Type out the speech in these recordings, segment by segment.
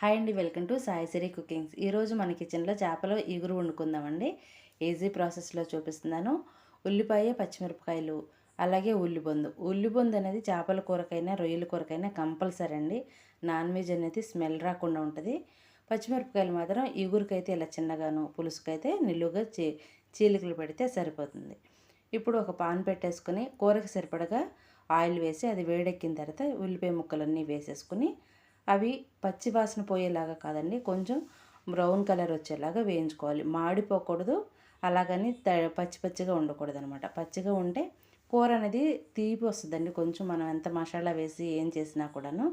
Hi అండి welcome to Saisiri cookings. ఈరోజు మన కిచెన్లో చేపలు ఇగురు వండుకుందామండి. ఈజీ ప్రాసెస్లో చూపిస్తున్నాను. ఉల్లిపాయ పచ్చిమిరపకాయలు అలాగే ఉల్లిబొందు. ఉల్లిబొందు అనేది చేపల కూరకైనా రొయ్యల కూరకైనా కంపల్సరీ అండి. నాన్ వెజ్ అనేది స్మెల్ రాకుండా ఉంటుంది. పచ్చిమిరపకాయలు మాత్రం ఇగురికైతే ఇలా చిన్నగాను పులుసుకైతే నిలువుగా చీ చీలికలు పెడితే సరిపోతుంది. ఇప్పుడు ఒక పాన్ పెట్టేసుకుని కూరకి సరిపడగా ఆయిల్ వేసి అది వేడెక్కిన తర్వాత ఉల్లిపాయ ముక్కలన్నీ వేసేసుకుని అవి పచ్చి వాసన పోయేలాగా కాదండి. కొంచెం బ్రౌన్ కలర్ వచ్చేలాగా వేయించుకోవాలి. మాడిపోకూడదు. అలాగని త పచ్చి పచ్చిగా ఉండకూడదు అనమాట పచ్చిగా ఉంటే కూర అనేది తీపి వస్తుందండి. కొంచెం మనం ఎంత మసాలా వేసి ఏం చేసినా కూడాను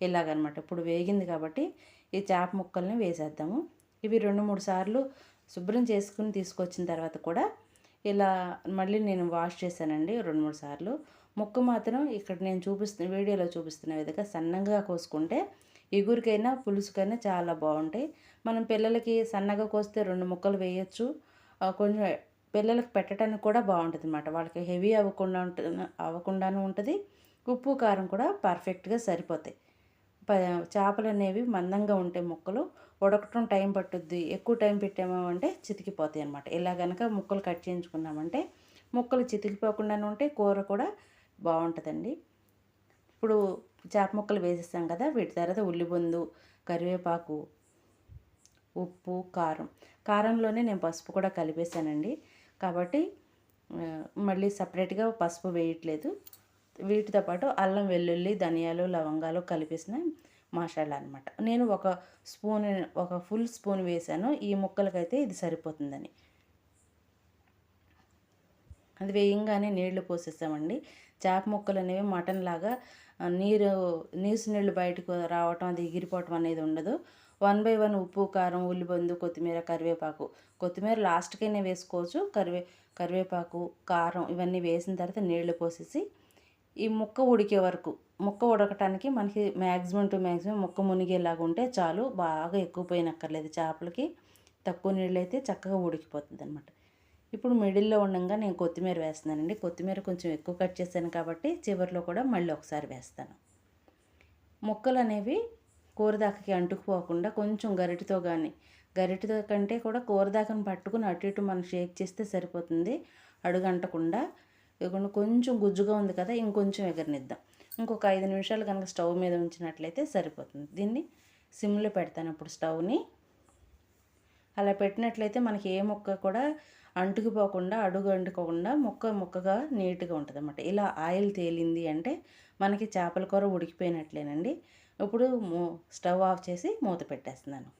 ఇలాగనమాట. ఇప్పుడు వేగింది కాబట్టి ఈ చేప ముక్కల్ని వేసేద్దాము. ఇవి రెండు మూడు సార్లు శుభ్రం చేసుకుని తీసుకొచ్చిన తర్వాత కూడా ఇలా మళ్ళీ నేను వాష్ చేశానండి రెండు మూడు సార్లు. ముక్క మాత్రం ఇక్కడ నేను చూపిస్తున్న వీడియోలో చూపిస్తున్న విధంగా సన్నగా కోసుకుంటే ఎగురికైనా పులుసుకైనా చాలా బాగుంటాయి. మనం పిల్లలకి సన్నగా కోస్తే రెండు ముక్కలు వేయచ్చు. కొంచెం పిల్లలకు పెట్టడానికి కూడా బాగుంటుంది అన్నమాట వాళ్ళకి హెవీ అవ్వకుండా ఉంటుంది అవ్వకుండాను ఉంటుంది. ఉప్పు కారం కూడా పర్ఫెక్ట్గా సరిపోతాయి. చేపలు అనేవి మందంగా ఉంటాయి ముక్కలు ఉడకటం టైం పట్టుద్ది. ఎక్కువ టైం పెట్టామంటే చితికిపోతాయి అనమాట ఇలా కనుక ముక్కలు కట్ చేయించుకున్నామంటే ముక్కలు చితికిపోకుండానే ఉంటే కూర కూడా బాగుంటుందండి. ఇప్పుడు చేప ముక్కలు వేసేసాం కదా వీటి తర్వాత ఉల్లిబొందు కరివేపాకు ఉప్పు కారం. కారంలోనే నేను పసుపు కూడా కలిపేశానండి. కాబట్టి మళ్ళీ సపరేట్గా పసుపు వేయట్లేదు. వీటితో పాటు అల్లం వెల్లుల్లి ధనియాలు లవంగాలు కలిపేసిన మసాలా అనమాట నేను ఒక స్పూన్ ఒక ఫుల్ స్పూన్ వేసాను ఈ ముక్కలకైతే ఇది సరిపోతుందని. అది వేయంగానే నీళ్ళు పోసేసామండి చేప ముక్కలు అనేవి మటన్ లాగా నీరు నీసు నీళ్ళు బయటకు రావటం అది ఎగిరిపోవటం అనేది ఉండదు. వన్ బై వన్ ఉప్పు కారం ఉల్లిబందు కొత్తిమీర కరివేపాకు. కొత్తిమీర లాస్ట్కైనా వేసుకోవచ్చు. కరివే కరివేపాకు కారం ఇవన్నీ వేసిన తర్వాత నీళ్ళు పోసేసి ఈ ముక్క ఉడికే వరకు ముక్క ఉడకటానికి మనకి మ్యాక్సిమం టు మ్యాక్సిమం ముక్క మునిగేలాగా ఉంటే చాలు. బాగా ఎక్కువ పోయినక్కర్లేదు. చేపలకి తక్కువ నీళ్ళు అయితే చక్కగా ఉడికిపోతుంది అనమాట ఇప్పుడు మిడిల్లో ఉండగా నేను కొత్తిమీర వేస్తున్నానండి. కొత్తిమీర కొంచెం ఎక్కువ కట్ చేశాను కాబట్టి చివరిలో కూడా మళ్ళీ ఒకసారి వేస్తాను. ముక్కలు అనేవి కూరదాకకి అంటుకుపోకుండా కొంచెం గరిటితో కానీ గరిటితో కంటే కూడా కూరదాకను పట్టుకుని అటు ఇటు మనం షేక్ చేస్తే సరిపోతుంది. అడుగంటకుండా ఇవ్వకుండా కొంచెం గుజ్జుగా ఉంది కదా ఇంకొంచెం ఎగరనిద్దాం. ఇంకొక ఐదు నిమిషాలు కనుక స్టవ్ మీద ఉంచినట్లయితే సరిపోతుంది. దీన్ని సిమ్లో పెడతాను ఇప్పుడు స్టవ్ని. అలా పెట్టినట్లయితే మనకి ఏ మొక్క కూడా అంటుకుపోకుండా అడుగు అంటుకోకుండా ముక్క ముక్కగా నీట్గా ఉంటుంది అన్నమాట ఇలా ఆయిల్ తేలింది అంటే మనకి చేపల కూర ఉడికిపోయినట్లేనండి. ఇప్పుడు స్టవ్ ఆఫ్ చేసి మూత పెట్టేస్తున్నాను.